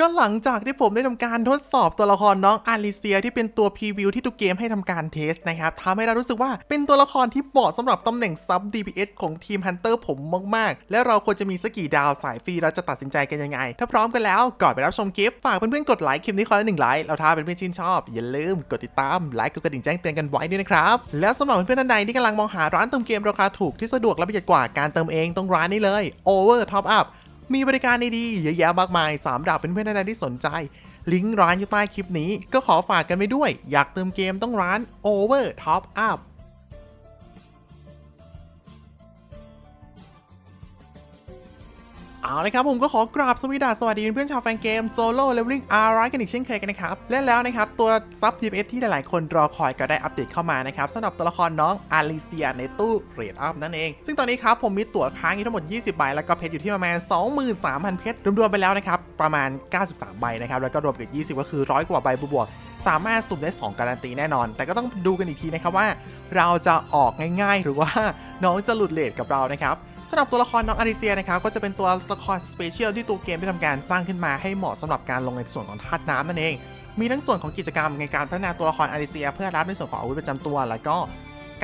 ก็หลังจากที่ผมได้ทำการทดสอบตัวละครน้องอาริเซียที่เป็นตัวพรีวิวที่ทุกเกมให้ทำการเทสนะครับทำให้เรารู้สึกว่าเป็นตัวละครที่เหมาะสำหรับตำแหน่งซับ DPS ของทีมฮันเตอร์ผมมาก ๆ และเราควรจะมีสกี่ดาวสายฟรีเราจะตัดสินใจกันยังไง ถ้าพร้อมกันแล้วก่อนไปรับชมคลิปฝากเพื่อนๆกดไลค์คลิปนี้คนละหนึ่งไลค์เราท้าเป็นเพื่อนชื่นชอบ อย่าลืมกดติดตามไลค์กดกระดิ่งแจ้งเตือนกันไว้ด้วยนะครับแล้วสำหรับเพื่อนๆท่านใดที่กำลังมองหาร้านเติมเกมราคาถูกที่สะดวกและประหยัดกว่าการเติมเองต้องร้านนี้เลย Over Top Up มีบริการดีๆเยอะแยะมากมายสามดาวเป็นเพื่อนๆท่านใดที่สนใจ ลิงก์ร้านอยู่ใต้คลิปนี้ ก็ขอฝากกันไปด้วย อยากเติมเกมต้องร้าน Over Top Up เอาเลยครับผมก็ขอกราบสวสดีสวัสดีเพื่อนชาวแฟนเกมโซโล่เลเวลลิ่งอาร์ไรกันอีกเช่นเคยกันนะครับ และแล้วนะครับ ตัวซับ TPS ที่หลายๆ คนรอคอยก็ได้อัปเดตเข้ามานะครับสำหรับตัวละครน้องอาริเซียในตู้เรดอัพนั่นเอง ซึ่งตอนนี้ครับผมมีตั๋วค้างอยู่ทั้งหมด 20 ใบ แล้วก็เพชรอยู่ที่ประมาณ 23,000 เพชรรวมๆไปแล้วนะครับประมาณ 93 ใบนะครับแล้วก็รวมกับ20 ก็คือร้อยกว่าใบบวกสามารถสุ่มได้ 2 การันตีแน่นอน แต่ก็ต้องดูกันอีกทีนะครับว่า เราจะออกง่ายๆ หรือว่าน้องจะหลุดเลทกับเรานะครับ สำหรับตัวละครน้องอาริเซียนะครับก็จะเป็นตัวละครสเปเชียลที่ตัวเกมได้ทำการสร้างขึ้นมาให้เหมาะสำหรับการลงในส่วนของธาตุน้ำนั่นเอง มีทั้งส่วนของกิจกรรมในการพัฒนาตัวละครอาริเซีย เพื่อรับในส่วนของอาวุธประจำตัว แล้วก็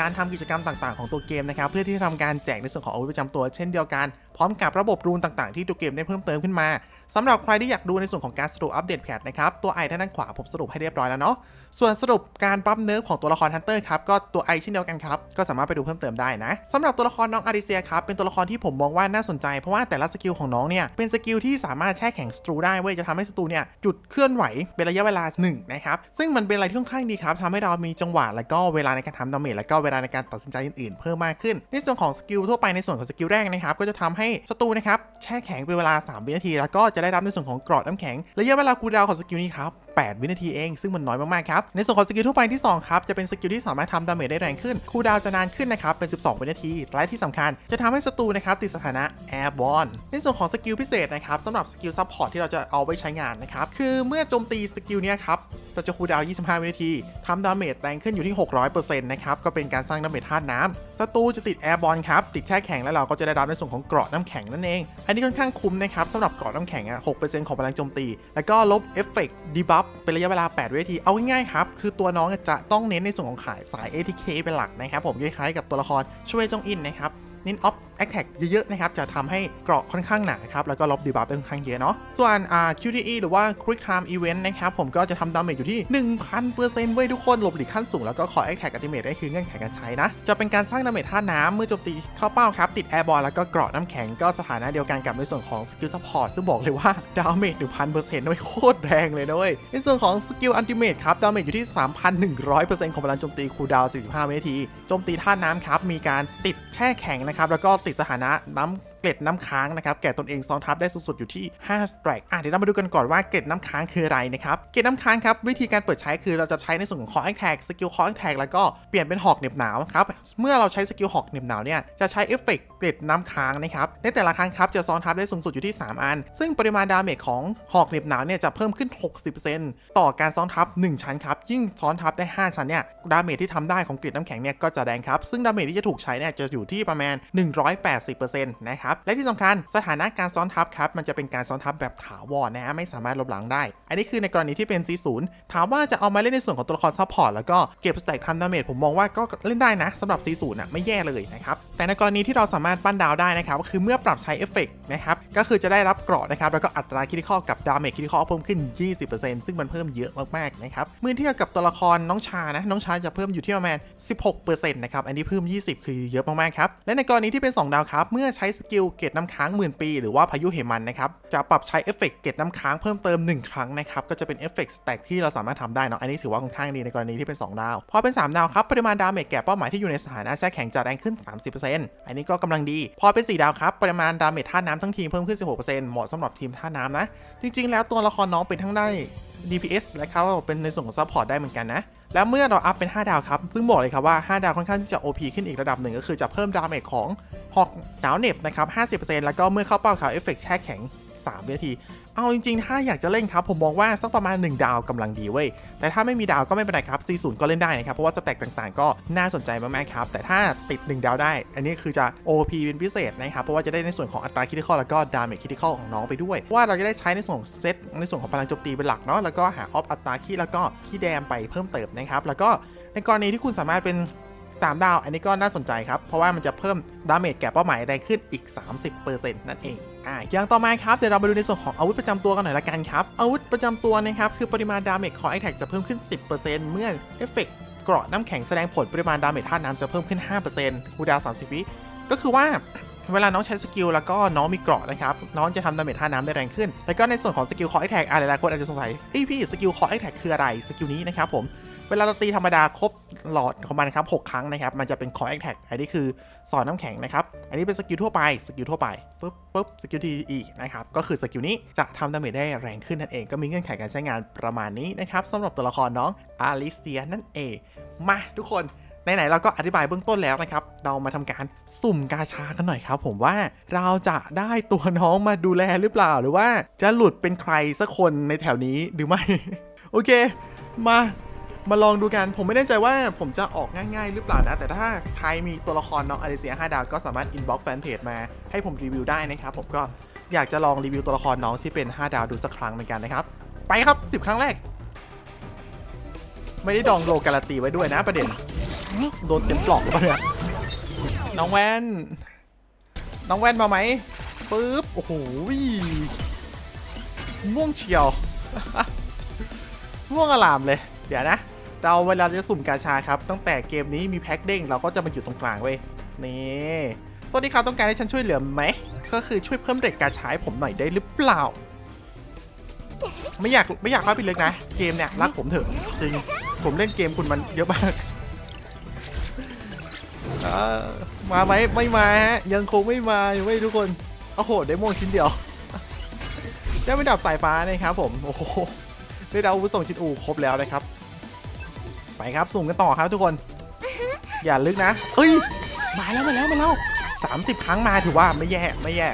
การทำกิจกรรมต่างๆ ของตัวเกมนะครับเพื่อที่จะทำการแจกในส่วนของอาวุธประจำตัว เช่นเดียวกัน พร้อมกับระบบรูนต่างๆที่ตัวเกมได้เพิ่มเติมขึ้นมาสำหรับใครที่อยากดูในส่วนของการสรุปอัปเดตแพทนะครับ ตัวไอด้านขวาผมสรุปให้เรียบร้อยแล้วเนาะส่วนสรุปการปั๊มเนิร์ฟของตัวละครฮันเตอร์ครับก็ตัวไอเช่นเดียวกันครับก็สามารถไปดูเพิ่มเติมได้นะสำหรับตัวละครน้องอาริเซียครับเป็นตัวละครที่ผมมองว่าน่าสนใจเพราะว่าแต่ละสกิลของน้องเนี่ยเป็นสกิลที่สามารถแช่แข็งศัตรูได้เว้ยจะทำให้ศัตรูเนี่ยจุดเคลื่อนไหวเป็นระยะเวลาหนึ่งนะครับซึ่งมันเป็นอะไรที่ค่อนข้างดีครับทำให้เรามีจังหวะแล้วก็เวลาในการทำดาเมจแล้วก็เวลาในการตัดสินใจอื่นๆ เพิ่มมากขึ้น ในส่วนของสกิลทั่วไปในส่วนของสกิลแรกนะครับก็จะทำให้ศัตรูนะครับแช่แข็งเป็นเวลา 3 วินาที แล้วก็จะได้รับในส่วนของกรอดน้ำแข็งระยะเวลาคูลดาวของสกิลนี้ครับ8 วินาทีเองซึ่งมันน้อยมากๆครับในส่วนของสกิลทั่วไปที่2ครับจะเป็นสกิลที่สามารถทำดาเมจได้แรงขึ้นคูลดาวจะนานขึ้นนะครับเป็น 12 วินาทีและที่สำคัญจะทำให้ศัตรูนะครับติดสถานะแอร์บอลในส่วนของสกิลพิเศษนะครับสำหรับสกิลซัพพอร์ตที่เราจะเอาไว้ใช้งานนะครับคือเมื่อโจมตีสกิลนี้ครับเราจะคูลดาวน์25 วินาทีทำดาเมจแรงขึ้นอยู่ที่ 600%นะครับ ก็เป็นการสร้างดาเมจธาตุน้ำศัตรูจะติดแอร์บอลครับ ติดแช่แข็งแล้วเราก็จะได้รับในส่วนของเกราะน้ำแข็งนั่นเอง อันนี้ค่อนข้างคุ้มนะครับสำหรับเกราะน้ำแข็งอะ6%ของพลังโจมตี แล้วก็ลบเอฟเฟกต์ดีบัฟเป็นระยะเวลา 8 วินาที เอาง่ายๆครับ คือตัวน้องจะต้องเน้นในส่วนของขายสาย ATK เป็นหลักนะครับผมคล้ายๆกับตัวละครช่วยจงอินนะครับเน้นออฟแอคแท็กเยอะๆนะครับจะทำให้เกราะค่อนข้างหนาครับแล้วก็ลบดีบัฟได้ค่อนข้างเยอะเนาะส่วนอ่า QTE หรือว่า Quick Time Event นะครับผมก็จะทำดาเมจอยู่ที่ 1,000%เว้ยทุกคนหลบหลีกขั้นสูงแล้วก็ขอแอคแท็กอัติเมทได้คือเงื่อนไขการใช้นะ จะเป็นการสร้างดาเมจท่าน้ำเมื่อโจมตีเข้าเป้าครับติดแอร์บอลแล้วก็เกราะน้ำแข็งก็สถานะเดียวกันกับในส่วนของสกิลซัพพอร์ตซึ่งบอกเลยว่าดาเมจ1,000%ด้วยโคตรแรงเลยด้วยในส่วนของสกิลอันติเมทครับดาเมจอยู่ที่ 3,100%ของพลังโจมตีคูลดาว45วินาทีโจมตีท่าน้ำครับมีการติดแช่แข็งนะครับแล้วก็ติดสถานะน้ำ เกล็ดน้ำค้างนะครับแก่ตนเองซ้อนทับได้สูงสุดอยู่ที่5สแตรกอะเดี๋ยวเรามาดูกันก่อนว่าเกล็ดน้ำค้างคืออะไรนะครับเกล็ดน้ำค้างครับวิธีการเปิดใช้คือเราจะใช้ในส่วนของคอแอคแท็กสกิลคอแอคแท็กแล้วก็เปลี่ยนเป็นหอกเหน็บหนาวครับเมื่อเราใช้สกิลหอกเหน็บหนาวเนี่ยจะใช้เอฟเฟกต์เกล็ดน้ำค้างนะครับในแต่ละครั้งครับจะซ้อนทับได้สูงสุดอยู่ที่ 3 อัน ซึ่งปริมาณดาเมจของหอกเหน็บหนาวเนี่ยจะเพิ่มขึ้น 60%ต่อการซ้อนทับ 1 ชั้นครับยิ่งซ้อนทับได้ 5 ชั้นเนี่ยดาเมจที่ทำได้ของเกล็ดน้ำแข็งเนี่ยก็จะแรงครับซึ่งดาเมจที่จะถูกใช้เนี่ยจะอยู่ที่ประมาณ 180%นะครับและที่สำคัญสถานะการซ้อนทับครับมันจะเป็นการซ้อนทับแบบถาวรนะฮะไม่สามารถลบหลังได้ อันนี้คือในกรณีที่เป็น C0 ถามว่าจะเอามาเล่นในส่วนของตัวละครซัพพอร์ตแล้วก็เก็บสแต็กทำดาเมจผมมองว่าก็เล่นได้นะสำหรับ C0 น่ะไม่แย่เลยนะครับแต่ในกรณีที่เราสามารถปั้นดาวได้นะครับก็คือเมื่อปรับใช้เอฟเฟกต์นะครับก็คือจะได้รับเกราะนะครับแล้วก็อัตราคิดข้อกับดาเมจคิดข้อเพิ่มขึ้น 20%ซึ่งมันเพิ่มเยอะมากๆนะครับเมื่อเทียบกับตัวละครน้องชานะน้องชาจะเพิ่มอยู่ที่ประมาณ 16%นะครับอันนี้เพิ่ม 20 คือเยอะมากๆครับและในกรณีที่เป็น 2 ดาวครับเมื่อใช้สกิลเกตน้ำค้างหมื่นปี หรือว่าพายุเหมันนะครับ จะปรับใช้เอฟเฟกต์เกตน้ำค้างเพิ่มเติม 1 ครั้งนะครับ ก็จะเป็นเอฟเฟกต์สแต็กที่เราสามารถทำได้เนาะ อันนี้ถือว่าค่อนข้างดีในกรณีที่เป็น 2 ดาว พอเป็น 3 ดาวครับ ปริมาณดาเมจแก่เป้าหมายที่อยู่ในสถานะแช่แข็งจะแรงขึ้น 30%อันนี้ก็กำลังดี พอเป็น 4 ดาวครับปริมาณดาเมจท่าน้ำทั้งทีมเพิ่มขึ้น 16%เหมาะสำหรับทีมท่าน้ำนะ จริง ๆ แล้วตัวละครน้องเป็นทั้งได้ DPS และเขาเป็นในส่วนของซัพพอร์ตได้เหมือนกันนะ แล้วเมื่อเราอัพเป็น 5 ดาวครับ ซึ่งบอกเลยครับว่า 5 ดาวค่อนข้างที่จะ OP ขึ้นอีกระดับหนึ่งก็คือจะเพิ่มดาเมจของหอกหนาวเหน็บนะครับ 50%แล้วก็เมื่อเข้าเป้าขาวเอฟเฟกต์แช่แข็ง 3 วินาที เอาจริงๆ ถ้าอยากจะเล่นครับ ผมมองว่าสักประมาณ 1 ดาวกำลังดีเว้ย แต่ถ้าไม่มีดาวก็ไม่เป็นไรครับ 40 ก็เล่นได้นะครับ เพราะว่าสแต็กต่างๆ ก็น่าสนใจมากๆ ครับ แต่ถ้าติด 1 ดาวได้ อันนี้คือจะ OP เป็นพิเศษนะครับ เพราะว่าจะได้ในส่วนของอัตราคิติคอลแล้วก็ดาเมจคิติคอลของน้องไปด้วย ว่าเราจะได้ใช้ในส่วนของเซตในส่วนของพลังโจมตีเป็นหลักเนาะ แล้วก็หาออฟอัตราคีแล้วก็คีแดมไปเพิ่มเติมนะครับ แล้วก็ในกรณีที่คุณสามารถเป็น 3 ดาว อันนี้ก็น่าสนใจครับ เพราะว่ามันจะเพิ่มดาเมจแก่เป้าหมายได้ขึ้นอีก 30%นั่นเองอ่าอย่างต่อมาครับ เดี๋ยวเรามาดูในส่วนของอาวุธประจำตัวกันหน่อยละกันครับ อาวุธประจำตัวนะครับ คือปริมาณดาเมจของไอแท็กจะเพิ่มขึ้น 10%เมื่อเอฟเฟกต์เกราะน้ำแข็งแสดงผลปริมาณดาเมจธาตุน้ำจะเพิ่มขึ้น 5%คูดาว 30 วิ ก็คือว่าเวลาน้องใช้สกิลแล้วก็น้องมีเกราะนะครับ น้องจะทำดาเมจท่าน้ำได้แรงขึ้น แล้วก็ในส่วนของสกิลคอไอแท็กอะไรหลายคนอาจจะสงสัยเอ้ยพี่สกิลคอไอแท็กคืออะไรสกิลนี้นะครับผม เวลาเราตีธรรมดาครบหลอดของมันครับ 6 ครั้งนะครับ มันจะเป็นคอแอคแท็กอันนี้คือสอนน้ำแข็งนะครับ อันนี้เป็นสกิลทั่วไป สกิลทั่วไปปุ๊บปุ๊บสกิลทีอีนะครับ ก็คือสกิลนี้จะทำดาเมจได้แรงขึ้นนั่นเอง ก็มีเงื่อนไขการใช้งานประมาณนี้นะครับสำหรับตัวละครน้องอาริเซียนั่นเอง มาทุกคนไหนๆเราก็อธิบายเบื้องต้นแล้วนะครับ เรามาทำการสุ่มกาชากันหน่อยครับ ผมว่าเราจะได้ตัวน้องมาดูแลหรือเปล่าหรือว่าจะหลุดเป็นใครสักคนในแถวนี้หรือไม่ โอเค มา มาลองดูกัน ผมไม่แน่ใจว่าผมจะออกง่ายๆ หรือเปล่านะ แต่ถ้าใครมีตัวละครน้องอาริเซีย5ดาวก็สามารถอินบ็อกซ์แฟนเพจมาให้ผมรีวิวได้นะครับผมก็อยากจะลองรีวิวตัวละครน้องที่เป็น 5 ดาวดูสักครั้งเหมือนกันนะครับ ไปครับ 10 ครั้งแรก ไม่ได้ดองโลการันตีไว้ด้วยนะประเด็น โดนเต็มปลอกเล่าเนี่ยน้องแว่น น้องแว่นมาไหมปึ๊บ โอ้โหม่วงเฉียวม่วงอลามเลย เดี๋ยวนะ เราเวลาจะสุ่มกาชาครับ ตั้งแต่เกมนี้มีแพ็คเด้งเราก็จะมาอยู่ตรงกลางเว้ย นี่ สวัสดีครับต้องการให้ฉันช่วยเหลือไหม ก็คือช่วยเพิ่มเด็กกาชาให้ผมหน่อยได้หรือเปล่า ไม่อยากไม่อยากเข้าไปลึกนะ เกมเนี่ยรักผมเถอะ จริง ผมเล่นเกมคุณมันเยอะมากอ่อมาไหมไม่มาฮะ ยังคงไม่มาอยู่ไม่ทุกคน โอ้โหได้โมงชิ้นเดียว ได้ไม่ดับสายฟ้านะครับผม โอ้โหได้ดาวอาวุธส่งชิ้นอูครบแล้วนะครับ ไปครับสุ่มกันต่อครับทุกคน อย่าลึกนะ เอ้ย มาแล้วมาแล้วมาแล้วสามสิบครั้งมาถือว่าไม่แย่ไม่แย่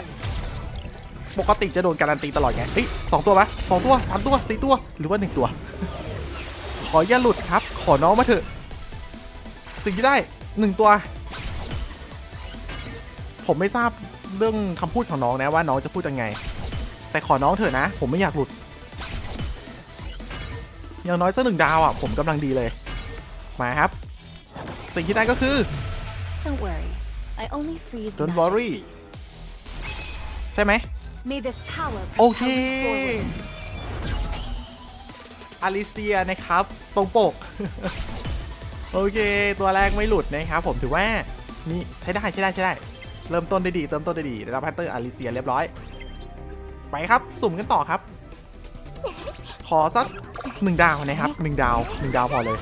ปกติจะโดนการันตีตลอดไงเฮ้ยสองตัวปะสองตัวสามตัวสี่ตัวหรือว่าหนึ่งตัว ขออย่าหลุดครับ ขอน้องมาเถอะ สิ่งที่ได้หนึ่งตัว ผมไม่ทราบเรื่องคำพูดของน้องนะว่าน้องจะพูดยังไง แต่ขอน้องเถอะนะ ผมไม่อยากหลุดอย่างน้อยสักหนึ่งดาวอะผมกำลังดีเลย มาครับ สิ่งที่ได้ก็คือ Don't worry. I only freeze Don't magic worry. beasts. ใช่ไหม May this power โอเค propel you forward. อลิเซียนะครับ ตรงปก โอเค ตัวแรกไม่หลุดนะครับ ผมถือว่านี่ใช้ได้ใช้ได้ใช้ได้ เริ่มต้นได้ดี เริ่มต้นได้ดีได้รับพันเตอร์อลิเซียเรียบร้อย ไปครับ สุ่มกันต่อครับ ขอสักหนึ่งดาวนะครับหนึ่งดาวหนึ่งดาวพอเลย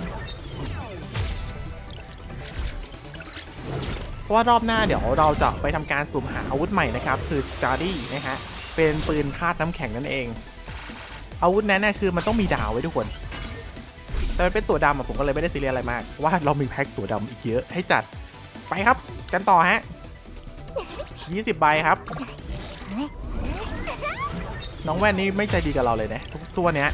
เพราะว่ารอบหน้าเดี๋ยวเราจะไปทำการสุ่มหาอาวุธใหม่นะครับคือ s c a r d y นะฮะเป็นปืนธาตุน้ำแข็งนั่นเอง อาวุธนั้นน่ะคือมันต้องมีดาวไว้ทุกคน แต่มันเป็นตัวดำอะผมก็เลยไม่ได้ซีเรียสอะไรมาก ว่าเรามีแพ็คตัวดำอีกเยอะให้จัดไปครับกันต่อฮะ20ใบครับ น้องแว่นนี่ไม่ใจดีกับเราเลยนะทุกตัวเนี้ย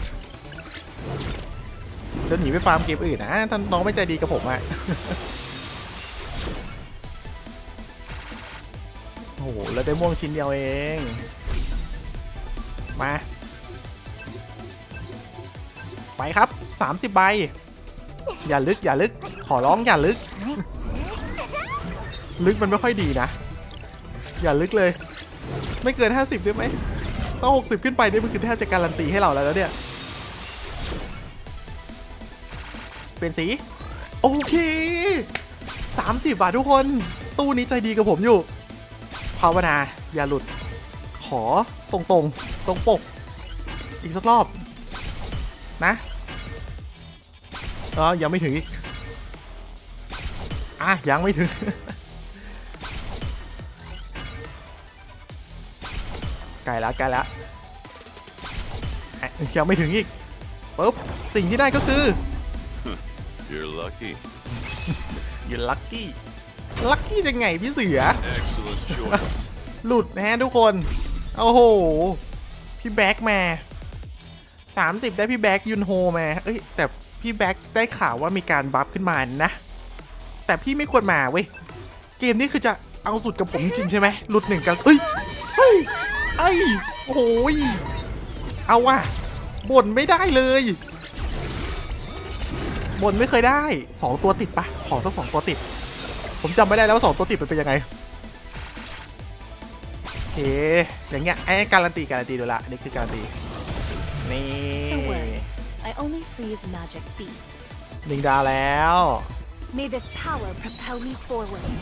เดินหนีไปฟาร์มเกมอื่นนะถ้าน้องไม่ใจดีกับผมอะ โอ้โหแล้วได้ม่วงชิ้นเดียวเอง มา ไปครับ 30 ใบ อย่าลึกอย่าลึก ขอร้องอย่าลึก ลึกมันไม่ค่อยดีนะ อย่าลึกเลย ไม่เกิน 50ได้ไหมต้อง60 ขึ้นไปนี่มันคือแทบจะการันตีให้เราแล้วนะเนี่ย เป็นสี โอเค30บาททุกคน ตู้นี้ใจดีกับผมอยู่ ภาวนาอย่าหลุด ขอตรงๆตรงปก อีกสักรอบ นะเออยังไม่ถึงอีก อะ ยังไม่ถึง ไกลแล้วไกลแล้วอะยังไม่ถึงอีกปุ๊บ สิ่งที่ได้ก็คือ You're lucky. you lucky lucky ยังไงพี่เสือ Excellent choice. หลุดนะฮะทุกคน โอ้โห พี่แบ็กมา 30 ได้พี่แบ็กยุนโฮมาเอ้ยแต่พี่แบ็กได้ข่าวว่ามีการบัฟขึ้นมานะ แต่พี่ไม่ควรมาเว้ย เกมนี้คือจะเอาสุดกับผมจริงๆใช่ไหมหลุดหนึ่งกันเอ้ยเฮ้ยไอ้ยโอ้โหยเอาว่ะบ่นไม่ได้เลยบ่นไม่เคยได้สองตัวติดปะขอสักสองตัวติด ผมจำไม่ได้แล้วว่าสองตัวติดมันเป็นยังไงโอเคอย่างเงี้ยไอ้การันตีการันตีดูละนี่คือการันตีนี่ Don't worry. I only freeze magic beasts. หนึ่งดาวแล้ว May this power propel me forward.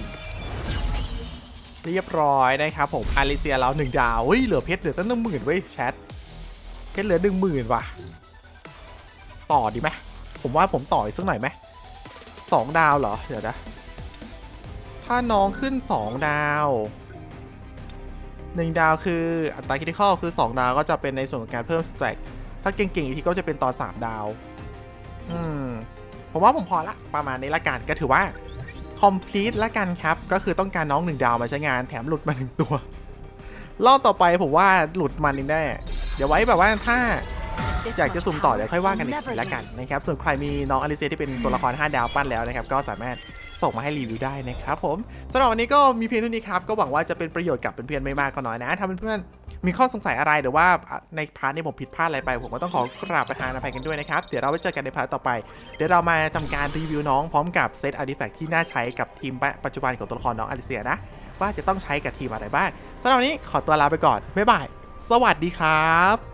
เรียบร้อยนะครับผมอาริเซียเราหนึ่งดาวเฮ้ยเหลือเพชรเหลือตั้งหนึ่งหมื่นเว้ยแชทเพชรเหลือหนึ่งหมื่นว่ะ ต่อดีไหมผมว่าผมต่ออีกสักหน่อยไหมสองดาวเหรอ เดี๋ยวนะ ถ้าน้องขึ้นสองดาวหนึ่งดาวคืออัตราคิดข้อคือ 2 ดาวก็จะเป็นในส่วนของการเพิ่มสแต็กถ้าเก่งๆอีกทีก็จะเป็นตอน 3 ดาว อืม ผมว่าผมพอละประมาณนี้ละกันก็ถือว่า complete ละกันครับ ก็คือต้องการน้องหนึ่งดาวมาใช้งานแถมหลุดมาหนึ่งตัวรอบต่อไปผมว่าหลุดมันแน่เดี๋ยวไว้แบบว่าถ้าอยากจะสุ่มต่อเดี๋ยวค่อยว่ากันอีกทีละกันนะครับ ส่วนใครมีน้องอลิเซียที่เป็นตัวละคร 5 ดาวปั้นแล้วนะครับ ก็สามารถ ส่งมาให้รีวิวได้นะครับผมสำหรับวันนี้ก็มีเพียงเท่านี้ครับก็หวังว่าจะเป็นประโยชน์กับเพื่อนๆไม่มากก็น้อยนะถ้าเพื่อนๆมีข้อสงสัยอะไรหรือว่าในพาร์ทนี้ผมผิดพลาดอะไรไปผมก็ต้องขอกราบประธานอภัยกันด้วยนะครับเดี๋ยวเราไว้เจอกันในพาร์ทต่อไปเดี๋ยวเรามาทำการรีวิวน้องพร้อมกับเซตอาร์ติแฟกที่น่าใช้กับทีมปัจจุบันของตัวละครน้องอลิเซียนะว่าจะต้องใช้กับทีมอะไรบ้างสำหรับวันนี้ขอตัวลาไปก่อนบ๊ายบายสวัสดีครับ